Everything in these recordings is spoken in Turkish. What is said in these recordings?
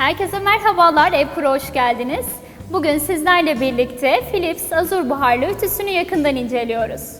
Herkese merhabalar, Evkur'a hoş geldiniz. Bugün sizlerle birlikte Philips Azur buharlı ütüsünü yakından inceliyoruz.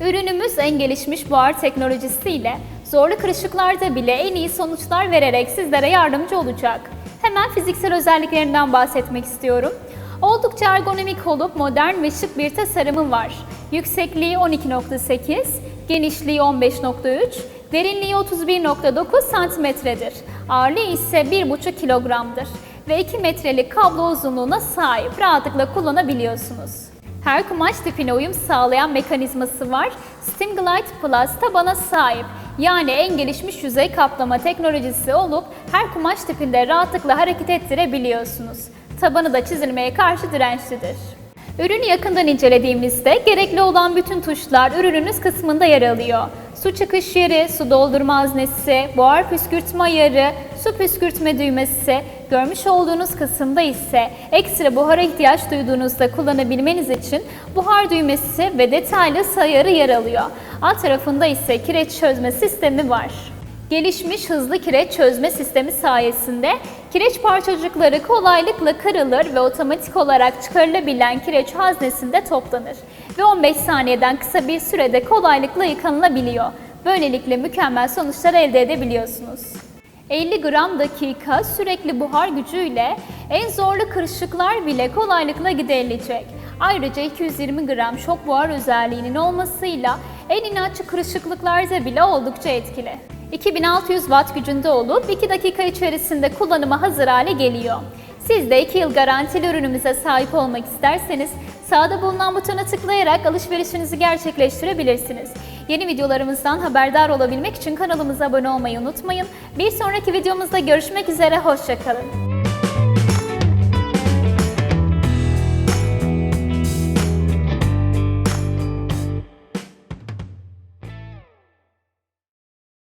Ürünümüz en gelişmiş buhar teknolojisiyle zorlu kırışıklarda bile en iyi sonuçlar vererek sizlere yardımcı olacak. Hemen fiziksel özelliklerinden bahsetmek istiyorum. Oldukça ergonomik olup modern ve şık bir tasarımı var. Yüksekliği 12.8, genişliği 15.3, derinliği 31.9 santimetredir. Ağırlığı ise 1,5 kilogramdır ve 2 metrelik kablo uzunluğuna sahip. Rahatlıkla kullanabiliyorsunuz. Her kumaş tipine uyum sağlayan mekanizması var. Steam Glide Plus tabana sahip. Yani en gelişmiş yüzey kaplama teknolojisi olup her kumaş tipinde rahatlıkla hareket ettirebiliyorsunuz. Tabanı da çizilmeye karşı dirençlidir. Ürünü yakından incelediğimizde gerekli olan bütün tuşlar ürününüz kısmında yer alıyor. Su çıkış yeri, su doldurma haznesi, buhar püskürtme ayarı, su püskürtme düğmesi, görmüş olduğunuz kısımda ise ekstra buhara ihtiyaç duyduğunuzda kullanabilmeniz için buhar düğmesi ve detaylı sayarı yer alıyor. Alt tarafında ise kireç çözme sistemi var. Gelişmiş hızlı kireç çözme sistemi sayesinde kireç parçacıkları kolaylıkla kırılır ve otomatik olarak çıkarılabilen kireç haznesinde toplanır ve 15 saniyeden kısa bir sürede kolaylıkla yıkanılabiliyor. Böylelikle mükemmel sonuçlar elde edebiliyorsunuz. 50 gram dakika sürekli buhar gücüyle en zorlu kırışıklar bile kolaylıkla giderilecek. Ayrıca 220 gram şok buhar özelliğinin olmasıyla en inatçı kırışıklıklarda bile oldukça etkili. 2600 watt gücünde olup 2 dakika içerisinde kullanıma hazır hale geliyor. Siz de 2 yıl garantili ürünümüze sahip olmak isterseniz sağda bulunan butona tıklayarak alışverişinizi gerçekleştirebilirsiniz. Yeni videolarımızdan haberdar olabilmek için kanalımıza abone olmayı unutmayın. Bir sonraki videomuzda görüşmek üzere, hoşçakalın.